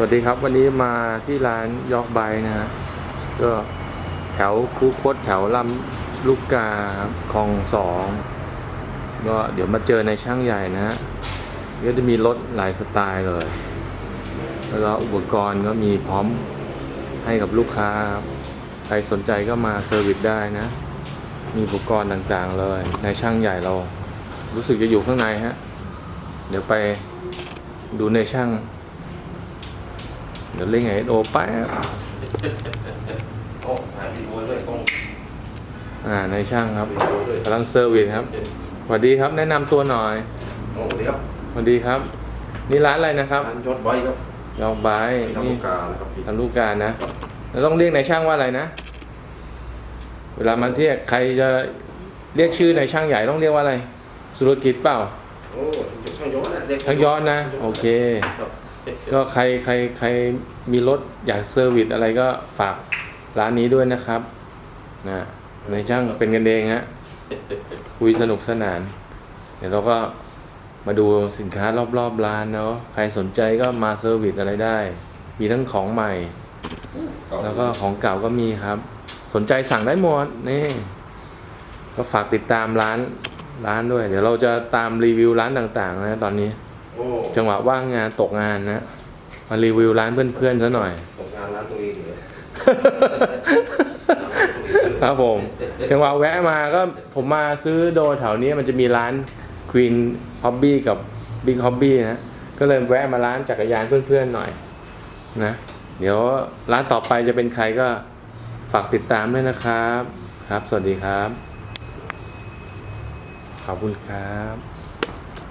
วัสดีครับวันนี้มาที่ร้านยอกไบนะฮะก็แถวคูคตแถวลำลูกกาคลองสองก็เดี๋ยวมาเจอในช่างใหญ่นะฮะก็จะมีรถหลายสไตล์เลย แล้วก็อุปกรณ์ก็มีพร้อมให้กับลูกค้าครับใครสนใจก็มาเซอร์วิสได้นะ มีอุปกรณ์ต่างๆเลย ในช่างใหญ่เรา รู้สึกจะอยู่ข้างในฮะเดี๋ยวไปดูในช่าง เดี๋ยวเล่นไงโอแป๊บโอ้ถ่ายวีดีโอด้วยกล้องอ่าในช่างครับวีดีโอด้วยกำลังเซอร์วิสครับสวัสดีครับแนะนำตัวหน่อยโอ้สวัสดีครับสวัสดีครับ นี่ร้านอะไรนะครับร้านยศไว้ครับยอกไบทำนี่ลูกกานะครับพี่ทำลูกการนะเราต้องเรียกในช่างว่าอะไรนะ เวลามันเรียกใครจะเรียกชื่อในช่างใหญ่ต้องเรียกว่าอะไร สุรกิจเปล่า โอ้ช่างย้อนนะเรียกช่างย้อนนะ โอเค ครับ ก็ใครใครใครมีรถอยากเซอร์วิสอะไรก็ฝากร้านนี้ด้วยนะครับนะในช่างเป็นกันเองฮะคุยสนุกสนาน เดี๋ยวเราก็มาดูสินค้ารอบๆร้านเนาะใครสนใจก็มาเซอร์วิสอะไรได้ มีทั้งของใหม่ แล้วก็ของเก่าก็มีครับ สนใจสั่งได้หมดนี่ก็ฝากติดตามร้านร้านด้วย เดี๋ยวเราจะตามรีวิวร้านต่างๆนะตอนนี้โอ้ จังหวะว่างงานตกงานนะมารีวิวร้านเพื่อนๆซะหน่อยตกงานร้านตัวเองเลยครับผมจังหวะแวะมาก็ผมมาซื้อโดแถวนี้มันจะมีร้าน Queen Hobby กับ Big Hobby นะก็เลยแวะมาร้านจักรยานเพื่อนๆหน่อยนะเดี๋ยวร้านต่อไปจะเป็นใครก็ฝากติดตามด้วยนะครับ ครับ สวัสดีครับ ขอบคุณครับ